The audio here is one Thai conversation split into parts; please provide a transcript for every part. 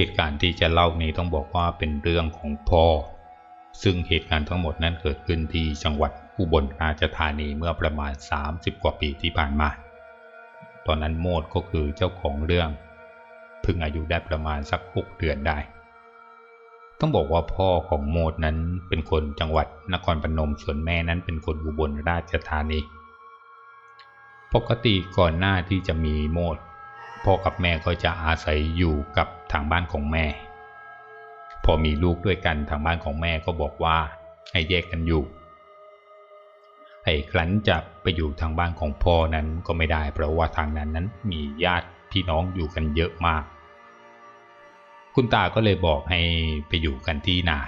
เหตุการณ์ที่จะเล่านี้ต้องบอกว่าเป็นเรื่องของพ่อ ซึ่งเหตุการณ์ทั้งหมดนั้นเกิดขึ้นที่จังหวัดอุบลราชธานีเมื่อประมาณ 30 กว่าปีที่ผ่านมา ตอนนั้นโมดก็คือเจ้าของเรื่องเพิ่งอายุได้ประมาณสักหกเดือนได้ ต้องบอกว่าพ่อของโมดนั้นเป็นคนจังหวัดนครปนมส่วนแม่นั้นเป็นคนอุบลราชธานี ปกติก่อนหน้าที่จะมีโมดพ่อกับแม่ก็จะอาศัยอยู่กับ ทางบ้านของแม่ พอมีลูกด้วยกันทางบ้านของแม่ก็บอกว่าให้แยกกันอยู่ ไอ้ครั้นจะไปอยู่ทางบ้านของพ่อนั้นก็ไม่ได้เพราะว่าทางนั้นนั้นมีญาติพี่น้องอยู่กันเยอะมาก คุณตาก็เลยบอกให้ไปอยู่กันที่นา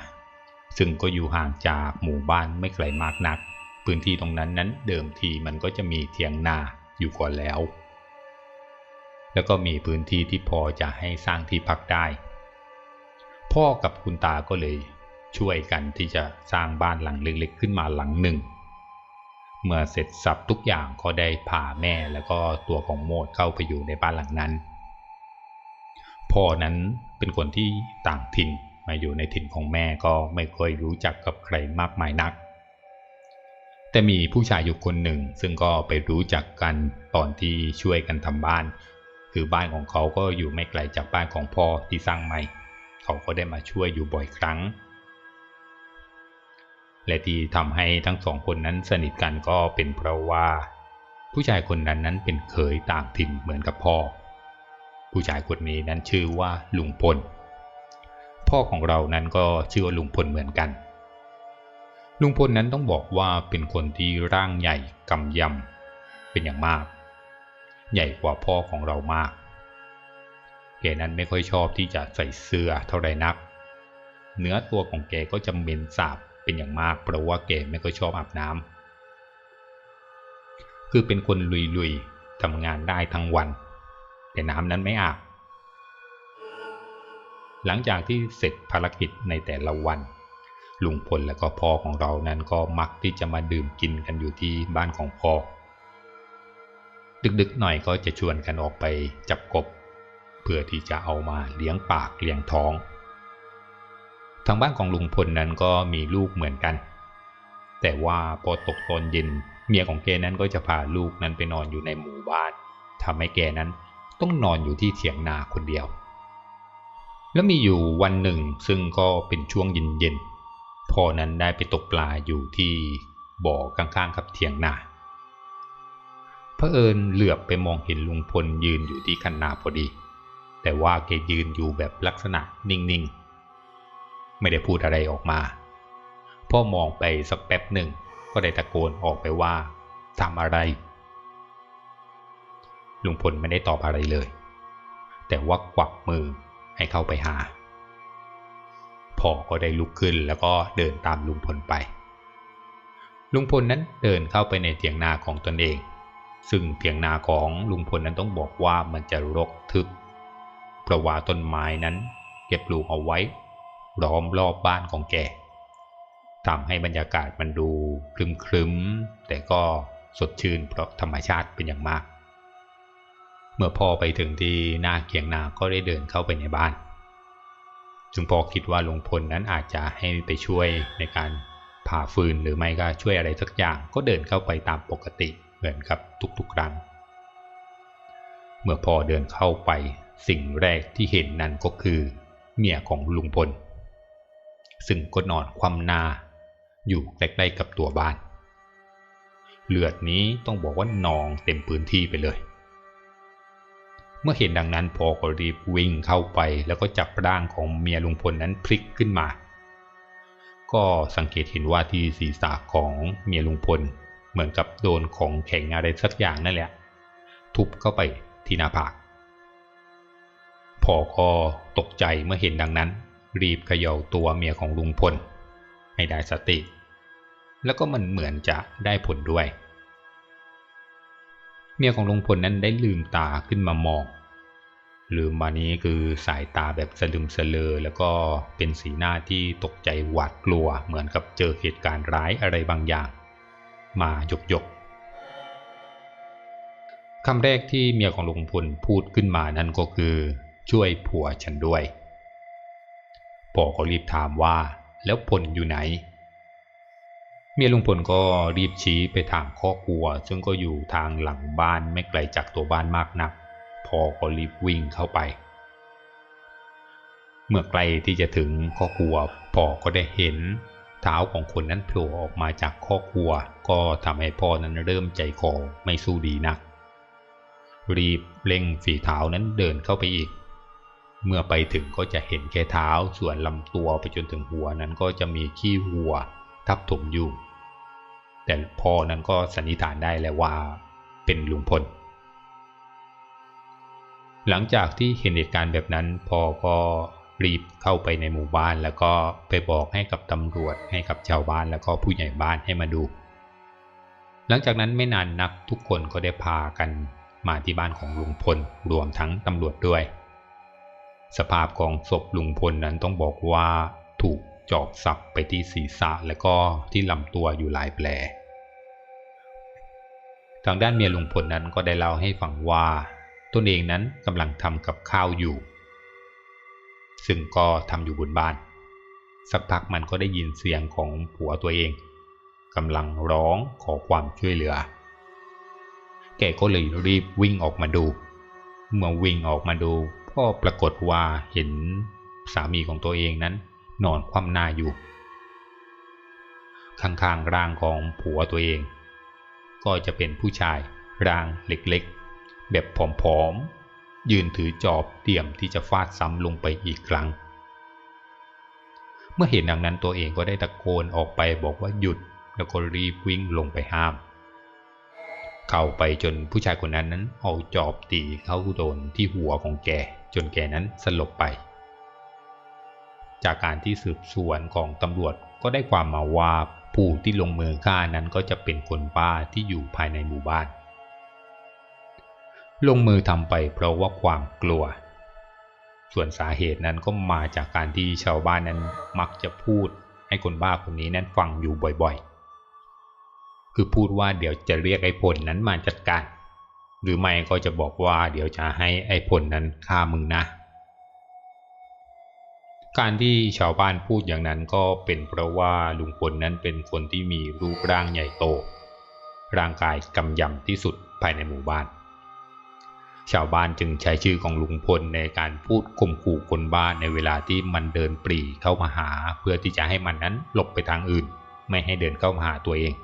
ซึ่งก็อยู่ห่างจากหมู่บ้านไม่ไกลมากนัก พื้นที่ตรงนั้นนั้นเดิมทีมันก็จะมีเทียงนาอยู่ก่อนแล้ว แล้วก็มีพื้นที่ที่พอจะให้สร้างที่พักได้ พ่อกับคุณตาก็เลยช่วยกันที่จะสร้างบ้านหลังเล็กๆขึ้นมาหลังหนึ่ง เมื่อเสร็จสับทุกอย่างก็ได้พาแม่แล้วก็ตัวของโมดเข้าไปอยู่ในบ้านหลังนั้น พ่อนั้นเป็นคนที่ต่างถิ่นมาอยู่ในถิ่นของแม่ก็ไม่ค่อยรู้จักกับใครมากมายนัก แต่มีผู้ชายอยู่คนหนึ่งซึ่งก็ไปรู้จักกันตอนที่ช่วยกันทำบ้าน คือบ้านของเขาก็อยู่ไม่ไกลจากบ้านของพ่อที่สร้างใหม่ เขาก็ได้มาช่วยอยู่บ่อยครั้ง และที่ทำให้ทั้งสองคนนั้นสนิทกันก็เป็นเพราะว่า ผู้ชายคนนั้นนั้นเป็นเคยต่างถิ่นเหมือนกับพ่อ ผู้ชายคนนี้นั้นชื่อว่าลุงพล พ่อของเรานั้นก็ชื่อว่าลุงพลเหมือนกันลุงพลนั้นต้องบอกว่าเป็นคนที่ร่างใหญ่กำยำเป็นอย่างมาก ใหญ่กว่าพ่อของเรามาก แกนั้นไม่ค่อยชอบที่จะใส่เสื้อเท่าไรนัก เนื้อตัวของแกก็จะเหม็นสาบเป็นอย่างมากเพราะว่าแกไม่ค่อยชอบอาบน้ำคือเป็นคนลุยๆทำงานได้ทั้งวัน แต่น้ำนั้นไม่อาบ หลังจากที่เสร็จภารกิจในแต่ละวันลุงพลและก็พ่อของเรานั้นก็มักที่จะมาดื่มกินกันอยู่ที่บ้านของพ่อ ดึกๆหน่อยก็จะชวนกันออกไปจับกบ เพื่อที่จะเอามาเลี้ยงปากเลี้ยงท้อง ทางบ้านของลุงพลนั้นก็มีลูกเหมือนกัน แต่ว่าพอตกตอนเย็นเมียของแกนั้นก็จะพาลูกนั้นไปนอนอยู่ในหมู่บ้านทำให้แกนั้นต้องนอนอยู่ที่เถียงนาคนเดียว แล้วมีอยู่วันหนึ่งซึ่งก็เป็นช่วงเย็นๆพ่อนั้นได้ไปตกปลาอยู่ที่บ่อข้างๆกับเถียงนา เผอิญเหลือบไปมองเห็นลุงพลยืนอยู่ที่คันนาพอดี แต่ว่าแกยืนอยู่แบบลักษณะนิ่งๆ ไม่ได้พูดอะไรออกมา พ่อมองไปสักแป๊บหนึ่งก็ได้ตะโกนออกไปว่าทำอะไร ลุงพลไม่ได้ตอบอะไรเลย แต่ว่ากวักมือให้เข้าไปหา พ่อก็ได้ลุกขึ้นแล้วก็เดินตามลุงพลไป ลุงพลนั้นเดินเข้าไปในเถียงนาของตนเอง ซึ่งเถียงนาของลุงพลนั้นต้องบอกว่ามันจะรกทึบเพราะว่าต้นไม้นั้น เก็บลูกเอาไว้ ล้อมรอบบ้านของแกทำให้บรรยากาศมันดูคลึ้มๆแต่ก็สดชื่นเพราะธรรมชาติเป็นอย่างมาก เมื่อพ่อไปถึงที่หน้าเกียงนาก็ได้เดินเข้าไปในบ้าน จึงพอคิดว่าลุงพลนั้นอาจจะให้ไปช่วยในการผ่าฟืนหรือไม่ก็ช่วยอะไรสักอย่างก็เดินเข้าไปตามปกติ เหมือนกับทุกๆครั้ง เมื่อพ่อเดินเข้าไปสิ่งแรกที่เห็นนั่นก็คือ เมียของลุงพล ซึ่งก็นอนคว่ำหน้า อยู่ใกล้ๆกับตัวบ้าน เลือดนี้ต้องบอกว่านองเต็มพื้นที่ไปเลย เมื่อเห็นดังนั้นพอก็รีบวิ่งเข้าไปแล้วก็จับร่างของเมียลุงพลนั้นพลิกขึ้นมา ก็สังเกตเห็นว่าที่ศีรษะของเมียลุงพล เหมือนกับโดนของแข็งอะไรสักอย่างนั่นแหละ ทุบเข้าไปที่หน้าผากพอก็ตกใจเมื่อเห็นดังนั้น รีบเขย่าตัวเมียของลุงพล ให้ได้สติ แล้วก็มันเหมือนจะได้ผลด้วย เมียของลุงพลนั้นได้ลืมตาขึ้นมามองลืมมานี้คือสายตาแบบสะลึมสะเลอแล้วก็เป็นสีหน้าที่ตกใจหวาดกลัวเหมือนกับเจอเหตุการณ์ร้ายอะไรบางอย่าง มาหยกหยกคำแรกที่เมียของลุงพลพูดขึ้นมานั่นก็คือ ช่วยผัวฉันด้วยพ่อก็รีบถามว่า แล้วพลอยู่ไหน เมียลุงพลก็รีบชี้ไปทางข้อครัว ซึ่งก็อยู่ทางหลังบ้านไม่ไกลจากตัวบ้านมากนักพ่อก็รีบวิ่งเข้าไป เมื่อใกล้ที่จะถึงข้อครัวพ่อก็ได้เห็น เท้าของคนนั้นโผล่ออกมาจากข้อครัว ก็ทำให้พ่อนั้นเริ่มใจคอไม่สู้ดีนัก รีบเร่งฝีเท้านั้นเดินเข้าไปอีก เมื่อไปถึงก็จะเห็นแค่เท้าส่วนลำตัวไปจนถึงหัวนั้นก็จะมีขี้วัว ทับถมอยู่ แต่พ่อนั้นก็สันนิษฐานได้แล้วว่า เป็นลุงพลหลังจากที่เห็นเหตุการณ์แบบนั้นพ่อก็ รีบเข้าไปในหมู่บ้าน แล้วก็ไปบอกให้กับตำรวจให้กับชาวบ้านแล้วก็ผู้ใหญ่บ้านให้มาดู หลังจากนั้นไม่นานนักทุกคนก็ได้พากันมาที่บ้านของลุงพลรวมทั้งตำรวจด้วย สภาพของศพลุงพลนั้นต้องบอกว่าถูกจอบสับไปที่ศีรษะและก็ที่ลำตัวอยู่หลายแผลทางด้านเมียลุงพลนั้นก็ได้เล่าให้ฟังว่าตนเองนั้นกำลังทำกับข้าวอยู่ ซึ่งก็ทำอยู่บนบ้าน สักพักมันก็ได้ยินเสียงของผัวตัวเองกำลังร้องขอความช่วยเหลือ แกก็เลยรีบวิ่งออกมาดู เมื่อวิ่งออกมาดูก็ปรากฏว่าเห็นสามีของตัวเองนั้น นอนคว่ำหน้าอยู่ ข้างๆร่างของผัวตัวเอง ก็จะเป็นผู้ชายร่างเล็กๆ แบบผอม ยืนถือจอบเตรียมที่จะฟาดซ้ำลงไปอีกครั้ง เมื่อเห็นดังนั้นตัวเองก็ได้ตะโกนออกไปบอกว่าหยุดแล้วก็รีบวิ่งลงไปห้าม เข้าไปจนผู้ชายคนนั้นนั้นเอาจอบตีเข้าโดนที่หัวของแกจนแกนั้นสลบไป จากการที่สืบสวนของตำรวจก็ได้ความมาว่าผู้ที่ลงมือฆ่านั้นก็จะเป็นคนบ้าที่อยู่ภายในหมู่บ้าน ลงมือทำไปเพราะว่าความกลัว ส่วนสาเหตุนั้นก็มาจากการที่ชาวบ้านนั้นมักจะพูดให้คนบ้าคนนี้นั้นฟังอยู่บ่อยๆ คือพูดว่าเดี๋ยวจะเรียกไอ้ผลนั้นมาจัดการ หรือไม่ก็จะบอกว่าเดี๋ยวจะให้ไอ้ผลนั้นฆ่ามึงนะ การที่ชาวบ้านพูดอย่างนั้นก็เป็นเพราะว่าลุงพลนั้นเป็นคนที่มีรูปร่างใหญ่โต ร่างกายกำยำที่สุดภายในหมู่บ้าน ชาวบ้านจึงใช้ชื่อของลุงพลในการพูดข่มขู่คนบ้านในเวลาที่มันเดินปรีเข้ามาหา เพื่อที่จะให้มันนั้นหลบไปทางอื่น ไม่ให้เดินเข้ามาหาตัวเอง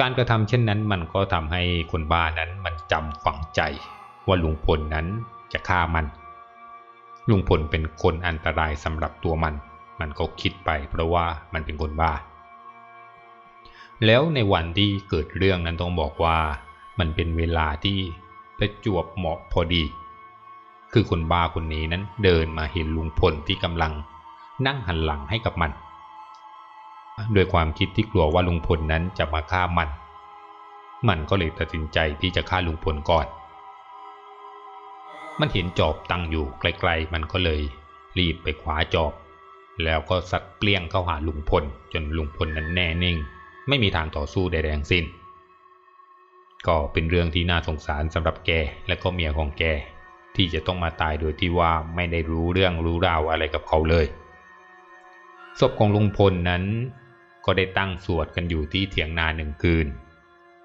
การกระทำเช่นนั้นมันก็ทำให้คนบ้านนั้นมันจำฝังใจ ว่าลุงพลนั้นจะฆ่ามัน ลุงพลเป็นคนอันตรายสำหรับตัวมัน มันก็คิดไปเพราะว่ามันเป็นคนบ้า แล้วในวันที่เกิดเรื่องนั้นต้องบอกว่า มันเป็นเวลาที่ ประจวบเหมาะพอดี คือคนบ้าคนนี้นั้นเดินมาเห็นลุงพลที่กำลัง นั่งหันหลังให้กับมันโดยความคิดที่กลัวว่าลุงพลนั้นจะมาฆ่ามัน มันก็เลยตัดสินใจที่จะฆ่าลุงพลก่อน มันเห็นจอบตั้งอยู่ไกลๆ มันก็เลย รีบไปคว้าจอบ แล้วก็สัดเปลี่ยงเข้าหาลุงพล จนลุงพลนั้นแน่นิ่ง ไม่มีทางต่อสู้ใดๆทั้งสิ้น ก็เป็นเรื่องที่น่าสงสารสำหรับแกและก็เมียของแก ที่จะต้องมาตายโดยที่ว่าไม่ได้รู้เรื่องรู้ราวอะไรกับเขาเลย ศพของลุงพลนั้น ก็ได้ตั้งสวดกันอยู่ที่เถียงนาหนึ่งคืน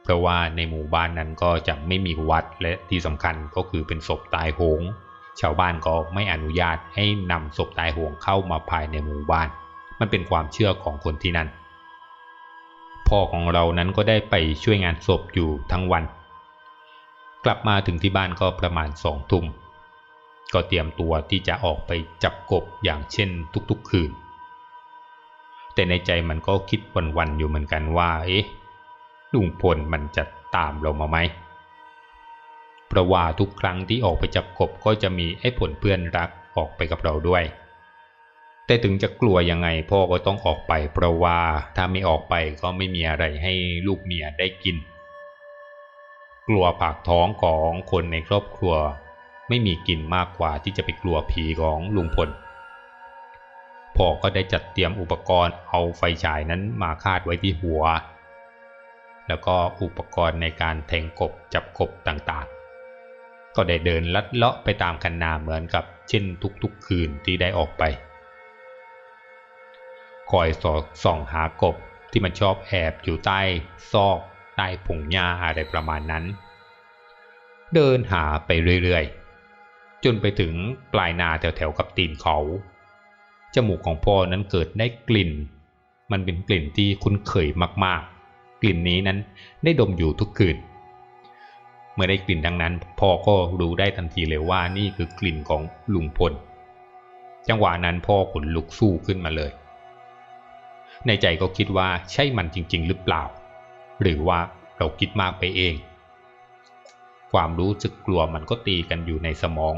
เพราะว่าในหมู่บ้านนั้นก็จะไม่มีวัดและที่สำคัญก็คือเป็นศพตายโหง ชาวบ้านก็ไม่อนุญาตให้นำศพตายโหงเข้ามาภายในหมู่บ้าน มันเป็นความเชื่อของคนที่นั่น พ่อของเรานั้นก็ได้ไปช่วยงานศพอยู่ทั้งวัน กลับมาถึงที่บ้านก็ประมาณสองทุ่มก็เตรียมตัวที่จะออกไปจับกบอย่างเช่นทุกๆคืน แต่ในใจมันก็คิดวันๆอยู่เหมือนกันว่า เอ๊ะลุงพลมันจะตามเรามาไหมเพราะว่าทุกครั้งที่ออกไปจับกบก็จะมีไอ้ผลเพื่อนรักออกไปกับเราด้วย แต่ถึงจะกลัวยังไงพ่อก็ต้องออกไป เพราะว่าถ้าไม่ออกไปก็ไม่มีอะไรให้ลูกเมียได้กิน กลัวปากท้องของคนในครอบครัว ไม่มีกินมากกว่าที่จะไปกลัวผีของลุงพลพ่อก็ได้จัดเตรียมอุปกรณ์เอาไฟฉายนั้นมาคาดไว้ที่หัว แล้วก็อุปกรณ์ในการแทงกบจับกบต่างๆ ก็ได้เดินลัดเลาะไปตามคันนาเหมือนกับเช่นทุกๆคืนที่ได้ออกไป คอยสอดส่องหากบที่มันชอบแอบอยู่ใต้ซอกใต้ผงหญ้าอะไรประมาณนั้น เดินหาไปเรื่อยๆ จนไปถึงปลายนาแถวๆกับตีนเขา จมูกของพ่อนั้นเกิดได้กลิ่น มันเป็นกลิ่นที่คุ้นเคยมากๆ กลิ่นนี้นั้นได้ดมอยู่ทุกคืน เมื่อได้กลิ่นดังนั้น พ่อก็รู้ได้ทันทีเลยว่านี่คือกลิ่นของลุงพล จังหวะนั้นพ่อขนลุกสู้ขึ้นมาเลย ในใจก็คิดว่าใช่มันจริง ๆ หรือเปล่า หรือว่าเราคิดมากไปเอง ความรู้สึกกลัวมันก็ตีกันอยู่ในสมอง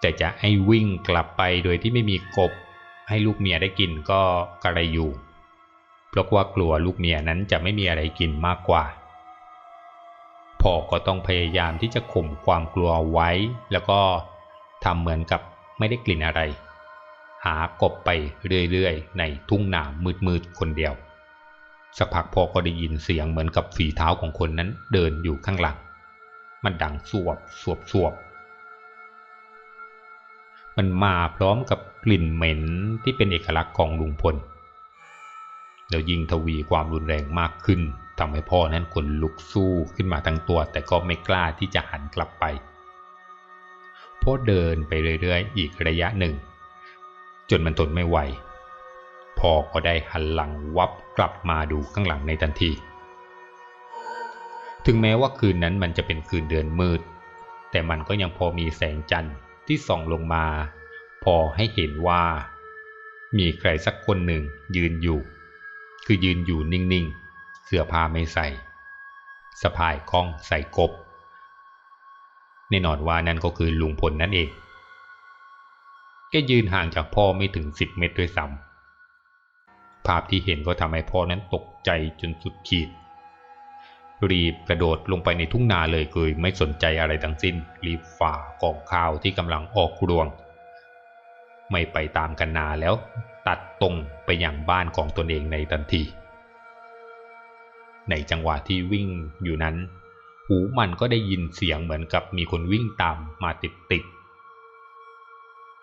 แต่จะให้วิ่งกลับไปโดยที่ไม่มีกบ ให้ลูกเมียได้กินก็กระไรอยู่เพราะว่ากลัวลูกเมียนั้นจะไม่มีอะไรกินมากกว่าพ่อก็ต้องพยายามที่จะข่มความกลัวไว้ แล้วก็ทำเหมือนกับไม่ได้กลิ่นอะไร หากบไปเรื่อยๆ ในทุ่งนามืดๆคนเดียว สักพักพ่อก็ได้ยินเสียงเหมือนกับฝีเท้าของคนนั้นเดินอยู่ข้างหลัง มันดังสวบสวบสวบ มันมาพร้อมกับกลิ่นเหม็นที่เป็นเอกลักษณ์ของลุงพล แล้วยิ่งทวีความรุนแรงมากขึ้นทำให้พ่อนั้นขนลุกสู้ขึ้นมาทั้งตัว แต่ก็ไม่กล้าที่จะหันกลับไปพ่อเดินไปเรื่อยๆ อีกระยะหนึ่ง จนมันทนไม่ไหวพ่อก็ได้หันหลังวับกลับมาดูข้างหลังในทันที ถึงแม้ว่าคืนนั้นมันจะเป็นคืนเดือนมืด แต่มันก็ยังพอมีแสงจันทร์ที่ส่องลงมา พอให้เห็นว่า มีใครสักคนหนึ่งยืนอยู่ คือยืนอยู่นิ่งๆ เสื้อผ้าไม่ใส่สะพายคล้องใส่กบแน่นอนว่านั่นก็คือลุงพลนั่นเอง แกยืนห่างจากพ่อไม่ถึงสิบเมตรด้วยซ้ำภาพที่เห็นก็ทำให้พ่อนั้นตกใจจนสุดขีด รีบกระโดดลงไปในทุ่งนาเลยเกยไม่สนใจอะไรทั้งสิ้น รีบฝ่ากองข้าวที่กำลังออกรวง ไม่ไปตามกันนาแล้วตัดตรงไปยังบ้านของตนเองในทันที ในจังหวะที่วิ่งอยู่นั้น หูมันก็ได้ยินเสียงเหมือนกับมีคนวิ่งตามมาติดติด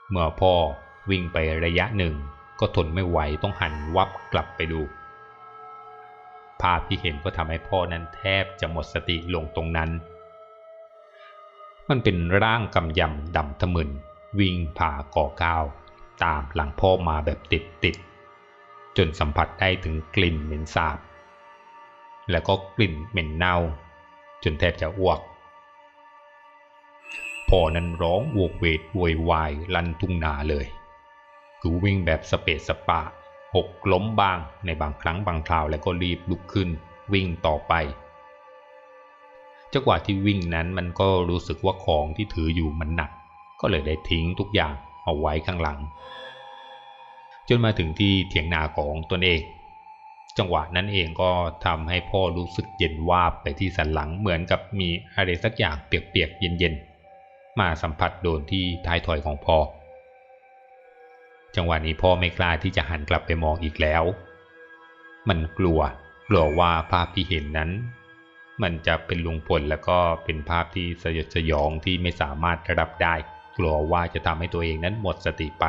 เมื่อพ่อวิ่งไประยะหนึ่ง ก็ทนไม่ไหวต้องหันวับกลับไปดู ภาพที่เห็นก็ทำให้พ่อนั้นแทบจะหมดสติลงตรงนั้น มันเป็นร่างกำยำดำทะมึนวิ่งผ่าก่อก้าว ตามหลังพ่อมาแบบติดติดจนสัมผัสได้ถึงกลิ่นเหม็นสาบ แล้วก็กลิ่นเหม็นเน่า จนแทบจะอ้วก พ่อนั้นร้องโวกเวกโวยวายลั่นทุ่งนาเลย คือวิ่งแบบสเปซสปะ หกล้มบ้างในบางครั้งบางคราวแล้วก็รีบลุกขึ้นวิ่งต่อไปจังหวะที่วิ่งนั้นมันก็รู้สึกว่าของที่ถืออยู่มันหนัก ก็เลยได้ทิ้งทุกอย่างเอาไว้ข้างหลัง จนมาถึงที่เถียงนาของตนเอง จังหวะนั้นเองก็ทำให้พ่อรู้สึกเย็นวาบไปที่สันหลังเหมือนกับมีอะไรสักอย่างเปียกๆเย็นๆ มาสัมผัสโดนที่ท้ายถอยของพ่อ จังหวะนี้พ่อไม่กล้าที่จะหันกลับไปมองอีกแล้ว มันกลัวกลัวว่าภาพที่เห็นนั้น มันจะเป็นลุงพลแล้วก็เป็นภาพที่สยดสยองที่ไม่สามารถรับได้ กลัวว่าจะทำให้ตัวเองนั้นหมดสติไป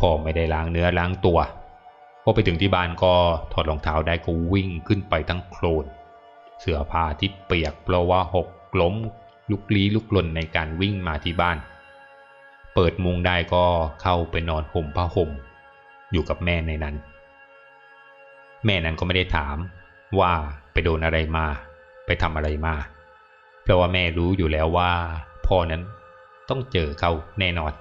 พ่อไม่ได้ล้างเนื้อล้างตัวพอไปถึงที่บ้านก็ถอดรองเท้าได้ก็วิ่งขึ้นไปทั้งโคลน เสื้อผ้าที่เปียกเพราะว่าหกล้มลุกลี้ลุกลนในการวิ่งมาที่บ้าน เปิดมุงได้ก็เข้าไปนอนห่มผ้าห่ม อยู่กับแม่ในนั้น แม่นั้นก็ไม่ได้ถามว่าไปโดนอะไรมา ไปทำอะไรมา เพราะว่าแม่รู้อยู่แล้วว่าพ่อนั้นต้องเจอเขาแน่นอน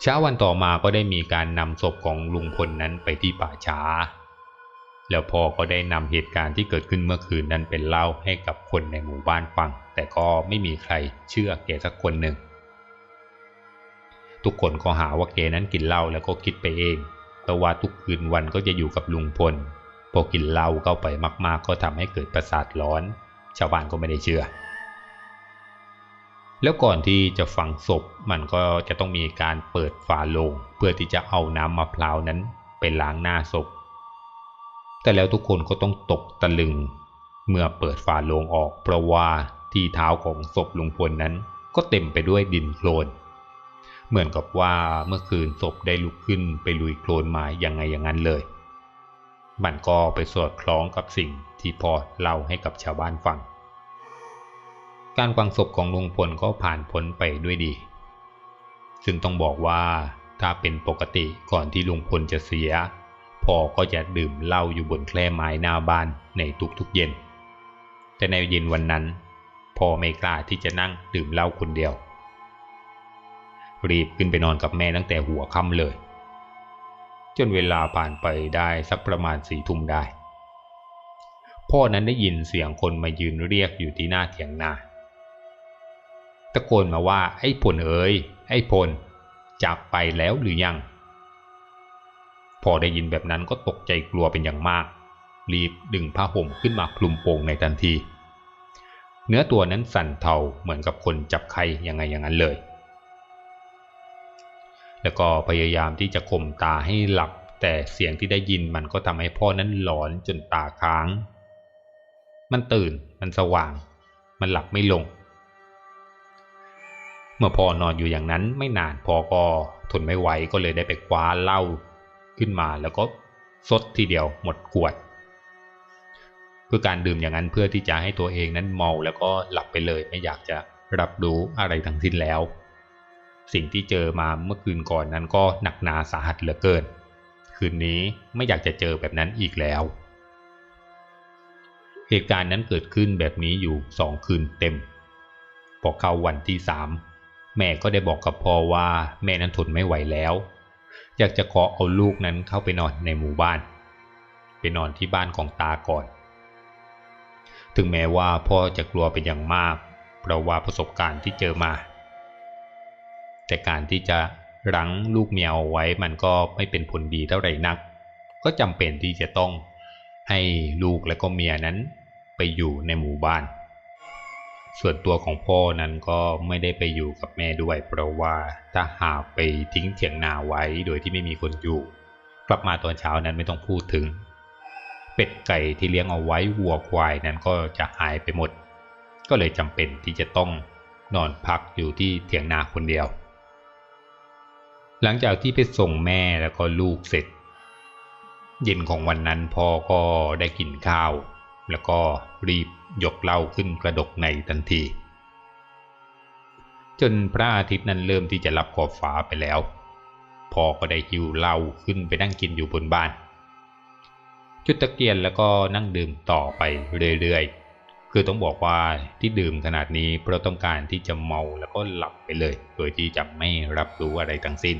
เช้าวันต่อมาก็ได้มีการนำศพของลุงพลนั้นไปที่ป่าช้า แล้วพ่อก็ได้นำเหตุการณ์ที่เกิดขึ้นเมื่อคืนนั้นเป็นเล่าให้กับคนในหมู่บ้านฟัง แต่ก็ไม่มีใครเชื่อแกสักคนหนึ่ง ทุกคนก็หาว่าแกนั้นกินเหล้าแล้วก็คิดไปเองเพราะว่าทุกคืนวันก็จะอยู่กับลุงพล พอกินเหล้าเข้าไปมาก ๆ ก็ทำให้เกิดประสาทร้อน ชาวบ้านก็ไม่ได้เชื่อ แล้วก่อนที่จะฝังศพมันก็จะต้องมีการเปิดฝาโลง เพื่อที่จะเอาน้ำมะพร้าวนั้นไปล้างหน้าศพ แต่แล้วทุกคนก็ต้องตกตะลึง เมื่อเปิดฝาโลงออกเพราะว่าที่เท้าของศพลุงพลนั้นก็เต็มไปด้วยดินโคลน เหมือนกับว่าเมื่อคืนศพได้ลุกขึ้นไปลุยโคลนมาอย่างไงอย่างนั้นเลย มันก็ไปสอดคล้องกับสิ่งที่พอเล่าให้กับชาวบ้านฟัง การฟังศพของลุงพลก็ผ่านพ้นไปด้วยดี ซึ่งต้องบอกว่าถ้าเป็นปกติก่อนที่ลุงพลจะเสีย พ่อก็จะดื่มเหล้าอยู่บนแคร่ไม้หน้าบ้านในทุกๆเย็น แต่ในเย็นวันนั้นพ่อไม่กล้าที่จะนั่งดื่มเหล้าคนเดียว รีบขึ้นไปนอนกับแม่ตั้งแต่หัวค่ำเลย จนเวลาผ่านไปได้สักประมาณสี่ทุ่มได้ พ่อนั้นได้ยินเสียงคนมายืนเรียกอยู่ที่หน้าเถียงนาตะโกนมาว่าไอ้พลเอ๋ยไอ้พลจากไปแล้วหรือยัง พอได้ยินแบบนั้นก็ตกใจกลัวเป็นอย่างมาก รีบดึงผ้าห่มขึ้นมาคลุมโปงในทันที เนื้อตัวนั้นสั่นเทาเหมือนกับคนจับไข้ยังไงอย่างนั้นเลย แล้วก็พยายามที่จะข่มตาให้หลับ แต่เสียงที่ได้ยินมันก็ทำให้พ่อนั้นหลอนจนตาค้าง มันตื่นมันสว่าง มันหลับไม่ลง เมื่อพ่อนอนอยู่อย่างนั้นไม่นานพ่อก็ทนไม่ไหวก็เลยได้ไปคว้าเหล้า ขึ้นมาแล้วก็ซดทีเดียวหมดขวดคือการดื่มอย่างนั้นเพื่อที่จะให้ตัวเองนั้นเมาแล้วก็หลับไปเลยไม่อยากจะรับรู้อะไรทั้งสิ้นแล้ว สิ่งที่เจอมาเมื่อคืนก่อนนั้นก็หนักหนาสาหัสเหลือเกิน คืนนี้ไม่อยากจะเจอแบบนั้นอีกแล้ว เหตุการณ์นั้นเกิดขึ้นแบบนี้อยู่สองคืนเต็ม พอเข้าวันที่สามแม่ก็ได้บอกกับพ่อว่าแม่นั้นทนไม่ไหวแล้ว อยากจะขอเอาลูกนั้นเข้าไปนอนในหมู่บ้าน ไปนอนที่บ้านของตาก่อน ถึงแม้ว่าพ่อจะกลัวเป็นอย่างมากเพราะว่าประสบการณ์ที่เจอมา แต่การที่จะรั้งลูกเมียเอาไว้มันก็ไม่เป็นผลดีเท่าไหร่นัก ก็จำเป็นที่จะต้องให้ลูกและก็เมียนั้นไปอยู่ในหมู่บ้าน ส่วนตัวของพ่อนั้นก็ไม่ได้ไปอยู่กับแม่ด้วย เพราะว่าถ้าหากไปทิ้งเถียงนาไว้โดยที่ไม่มีคนอยู่ กลับมาตอนเช้านั้นไม่ต้องพูดถึง เป็ดไก่ที่เลี้ยงเอาไว้วัวควายนั้นก็จะหายไปหมด ก็เลยจำเป็นที่จะต้องนอนพักอยู่ที่เถียงนาคนเดียว หลังจากที่ไปส่งแม่แล้วก็ลูกเสร็จ เย็นของวันนั้นพ่อก็ได้กินข้าว แล้วก็รีบ ยกเหล้าขึ้นกระดกในทันที จนพระอาทิตย์นั้นเริ่มที่จะรับขอบฟ้าไปแล้วพ่อก็ได้หิวเหล้าขึ้นไปนั่งกินอยู่บนบ้าน จุดตะเกียนแล้วก็นั่งดื่มต่อไปเรื่อยๆ คือต้องบอกว่าที่ดื่มขนาดนี้เพราะต้องการที่จะเมาแล้วก็หลับไปเลย โดยที่จะไม่รับรู้อะไรทั้งสิ้น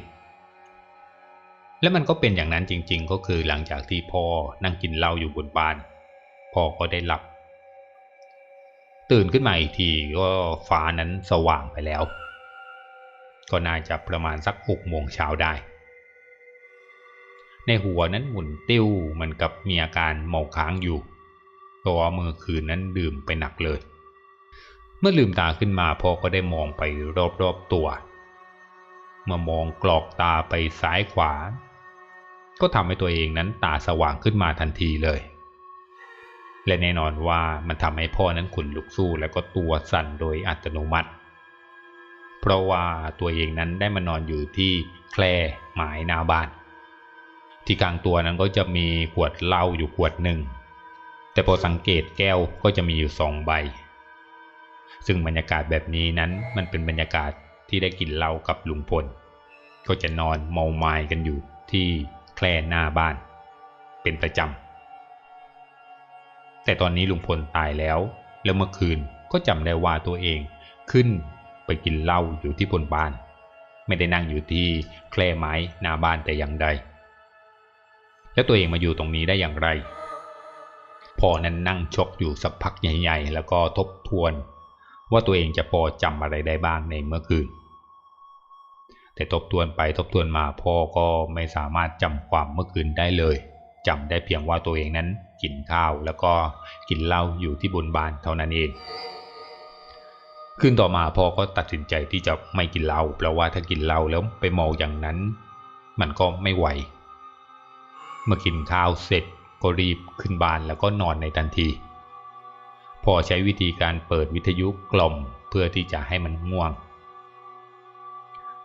และมันก็เป็นอย่างนั้นจริง ๆ ก็คือหลังจากที่พ่อนั่งกินเหล้าอยู่บนบ้าน พ่อก็ได้หลับ ตื่นขึ้นมาอีกทีก็ฟ้านั้นสว่างไปแล้ว ก็น่าจะประมาณสักหกโมงเช้าได้ ในหัวนั้นหมุนติ้วมันกับมีอาการเมาค้างอยู่เพราะว่าเมื่อคืนนั้นดื่มไปหนักเลย เมื่อลืมตาขึ้นมาพ่อก็ได้มองไปรอบๆตัว เมื่อมองกรอกตาไปซ้ายขวา ก็ทำให้ตัวเองนั้นตาสว่างขึ้นมาทันทีเลย และแน่นอนว่ามันทำให้พ่อนั้นขุนลุกสู้แล้วก็ตัวสั่นโดยอัตโนมัติ เพราะว่าตัวเองนั้นได้มานอนอยู่ที่แคร่หมายนาบ้านที่กลางตัวนั้นก็จะมีขวดเหล้าอยู่ขวดหนึ่ง แต่พอสังเกตแก้วก็จะมีอยู่สองใบ ซึ่งบรรยากาศแบบนี้นั้นมันเป็นบรรยากาศที่ได้กินเหล้ากับลุงพล ก็จะนอนเมาไม้กันอยู่ที่แคร่หน้าบ้าน เป็นประจำ แต่ตอนนี้ลุงพลตายแล้ว แล้วเมื่อคืนก็จำได้ว่าตัวเองขึ้นไปกินเหล้าอยู่ที่บนบ้าน ไม่ได้นั่งอยู่ที่แคร่ไม้หน้าบ้านแต่อย่างใด แล้วตัวเองมาอยู่ตรงนี้ได้อย่างไร พอนั้นนั่งชกอยู่สักพักใหญ่ ๆ แล้วก็ทบทวน ว่าตัวเองจะพอจำอะไรได้บ้างในเมื่อคืน แต่ทบทวนไปทบทวนมาพ่อก็ไม่สามารถจำความเมื่อคืนได้เลย จำได้เพียงว่าตัวเองนั้นกินข้าวแล้วก็กินเหล้าอยู่ที่บนบานเท่านั้นเองคืนต่อมาพ่อก็ตัดสินใจที่จะไม่กินเหล้าเพราะว่าถ้ากินเหล้าแล้วไปเมาอย่างนั้น มันก็ไม่ไหว เมื่อกินข้าวเสร็จก็รีบขึ้นบ้านแล้วก็นอนในทันที พ่อใช้วิธีการเปิดวิทยุกล่อมเพื่อที่จะให้มันง่วง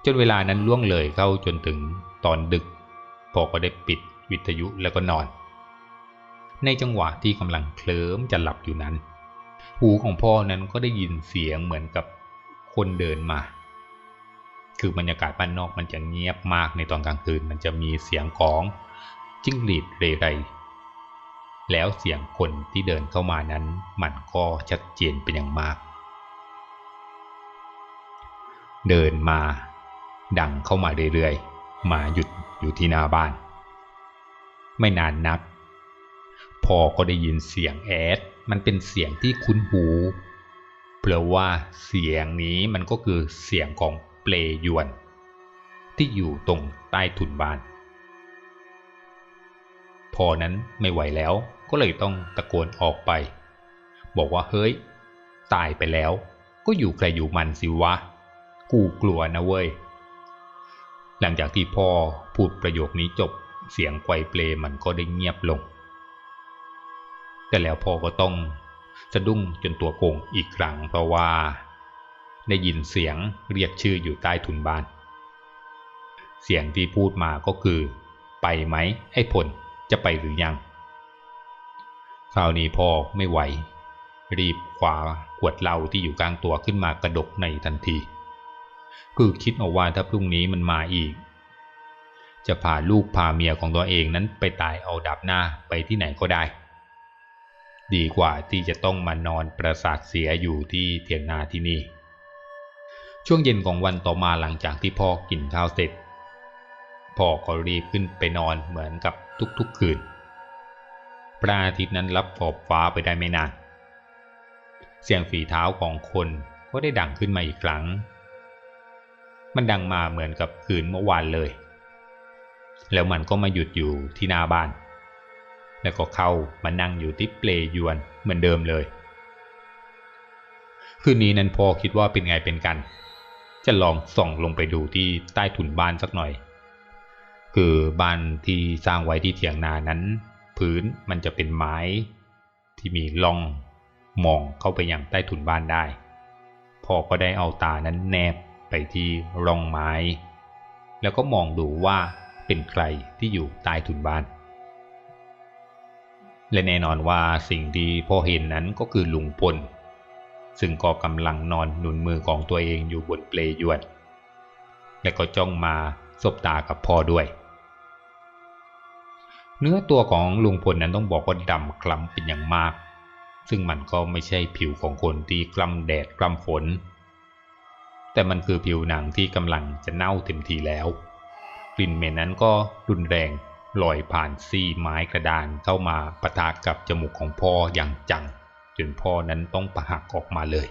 จนเวลานั้นล่วงเลยเข้าจนถึงตอนดึกพ่อก็ได้ปิด วิทยุแล้วก็นอน ในจังหวะที่กำลังเคลิ้มจะหลับอยู่นั้น หูของพ่อนั้นก็ได้ยินเสียงเหมือนกับคนเดินมา คือบรรยากาศบ้านนอกมันจะเงียบมากในตอนกลางคืนมันจะมีเสียงของจิ้งหรีดเรไรแล้วเสียงคนที่เดินเข้ามานั้น มันก็ชัดเจนเป็นอย่างมาก เดินมา ดังเข้ามาเรื่อยๆ มาหยุดอยู่ที่หน้าบ้าน ไม่นานนักพ่อก็ได้ยินเสียงแอด มันเป็นเสียงที่คุ้นหูเพราะว่าเสียงนี้มันก็คือเสียงของเปลยวน ที่อยู่ตรงใต้ถุนบ้านพ่อนั้นไม่ไหวแล้วก็เลยต้องตะโกนออกไป บอกว่าเฮ้ย ตายไปแล้ว ก็อยู่ใครอยู่มันสิวะ กูกลัวนะเว้ย หลังจากที่พ่อพูดประโยคนี้จบ เสียงไกวเปลมันก็ได้เงียบลง แต่แล้วพ่อก็ต้องสะดุ้งจนตัวโกงอีกครั้งเพราะว่า ได้ยินเสียงเรียกชื่ออยู่ใต้ถุนบ้าน เสียงที่พูดมาก็คือ ไปไหมไอ้พลจะไปหรือยัง คราวนี้พ่อไม่ไหว รีบคว้าขวดเหล้าที่อยู่กลางตัวขึ้นมากระดกในทันที คือคิดเอาว่าถ้าพรุ่งนี้มันมาอีก จะพาลูกพาเมียของตัวเองนั้นไปตายเอาดับหน้าไปที่ไหนก็ได้ ดีกว่าที่จะต้องมานอนประสาทเสียอยู่ที่เถียงนาที่นี่ ช่วงเย็นของวันต่อมาหลังจากที่พ่อกินข้าวเสร็จ พ่อก็รีบขึ้นไปนอนเหมือนกับทุกๆคืนพระอาทิตย์นั้นรับขอบฟ้าไปได้ไม่นาน เสียงฝีเท้าของคนก็ได้ดังขึ้นมาอีกครั้ง มันดังมาเหมือนกับคืนเมื่อวานเลย แล้วมันก็มาหยุดอยู่ที่หน้าบ้าน แล้วก็เข้ามานั่งอยู่ที่เปลยวนเหมือนเดิมเลย คืนนี้นั้นพ่อคิดว่าเป็นไงเป็นกัน จะลองส่องลงไปดูที่ใต้ถุนบ้านสักหน่อย คือบ้านที่สร้างไว้ที่เถียงนานั้น พื้นมันจะเป็นไม้ที่มีร่องมองเข้าไปยังใต้ถุนบ้านได้ พ่อก็ได้เอาตานั้นแนบไปที่ร่องไม้ แล้วก็มองดูว่า เป็นใครที่อยู่ใต้ถุนบ้าน และแน่นอนว่าสิ่งที่พ่อเห็นนั้นก็คือลุงพล ซึ่งก็กำลังนอนหนุนมือของตัวเองอยู่บนเปลยวนและก็จ้องมาสบตากับพ่อด้วย เนื้อตัวของลุงพลนั้นต้องบอกว่าดำคล้ำเป็นอย่างมาก ซึ่งมันก็ไม่ใช่ผิวของคนที่กล้ำแดดกล้ำฝน แต่มันคือผิวหนังที่กำลังจะเน่าเต็มทีแล้ว กลิ่นเหม็นนั้นก็รุนแรงลอยผ่านซี่ไม้กระดานเข้ามาปะทะกับจมูกของพ่ออย่างจัง จนพ่อนั้นต้องประหักออกมาเลย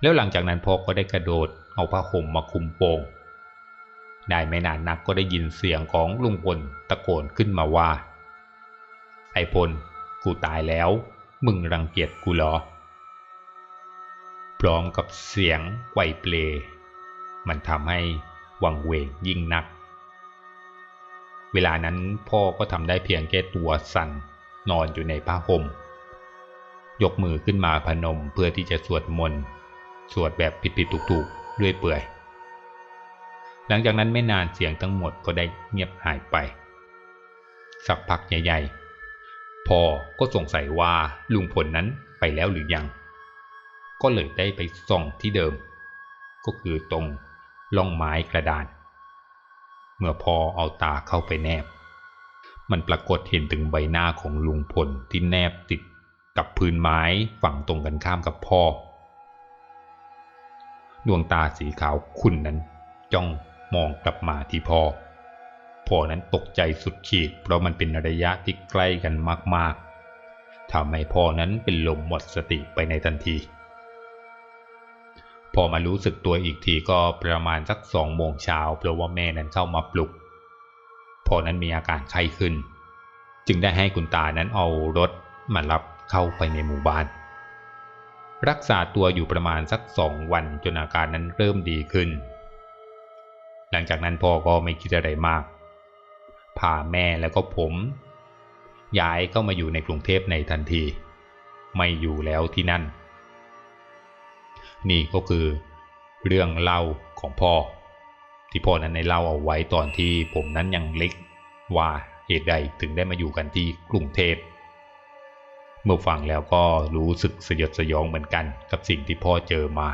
แล้วหลังจากนั้นพ่อก็ได้กระโดดเอาผ้าห่มมาคุมโปงได้ไม่นานนักก็ได้ยินเสียงของลุงพลตะโกนขึ้นมาว่า ไอพล กูตายแล้ว มึงรังเกียจกูเหรอ พร้อมกับเสียงไกวเปล มันทำให้ วังเวงยิ่งนัก เวลานั้นพ่อก็ทำได้เพียงแค่ตัวสั่นนอนอยู่ในผ้าห่ม ยกมือขึ้นมาพนมเพื่อที่จะสวดมนต์ สวดแบบผิดๆถูกๆเรื่อยเปื่อย หลังจากนั้นไม่นานเสียงทั้งหมดก็ได้เงียบหายไป สักพักใหญ่ๆ พ่อก็สงสัยว่าลุงพลนั้นไปแล้วหรือยัง ก็เลยได้ไปส่องที่เดิม ก็คือตรง ล่องไม้กระดาน เมื่อพ่อเอาตาเข้าไปแนบ มันปรากฏเห็นถึงใบหน้าของลุงพลที่แนบติดกับพื้นไม้ฝั่งตรงกันข้ามกับพ่อ ดวงตาสีขาวขุ่นนั้น จ้องมองกลับมาที่พ่อ พ่อนั้นตกใจสุดขีดเพราะมันเป็นระยะที่ใกล้กันมากๆทำให้พ่อนั้นเป็นลมหมดสติไปในทันที พอมารู้สึกตัวอีกทีก็ประมาณสักสองโมงเช้าเพราะว่าแม่นั้นเข้ามาปลุก พอนั้นมีอาการไข้ขึ้น จึงได้ให้คุณตานั้นเอารถมารับเข้าไปในหมู่บ้าน รักษาตัวอยู่ประมาณสักสองวันจนอาการนั้นเริ่มดีขึ้น หลังจากนั้นพ่อก็ไม่คิดอะไรมากพาแม่แล้วก็ผม ย้ายเข้ามาอยู่ในกรุงเทพในทันที ไม่อยู่แล้วที่นั่น นี่ก็คือเรื่องเล่าของพ่อ ที่พ่อนั้นในเล่าเอาไว้ตอนที่ผมนั้นยังเล็กว่าเหตุใดถึงได้มาอยู่กันที่กรุงเทพเมื่อฟังแล้วก็รู้สึกสยดสยองเหมือนกันกับสิ่งที่พ่อเจอมา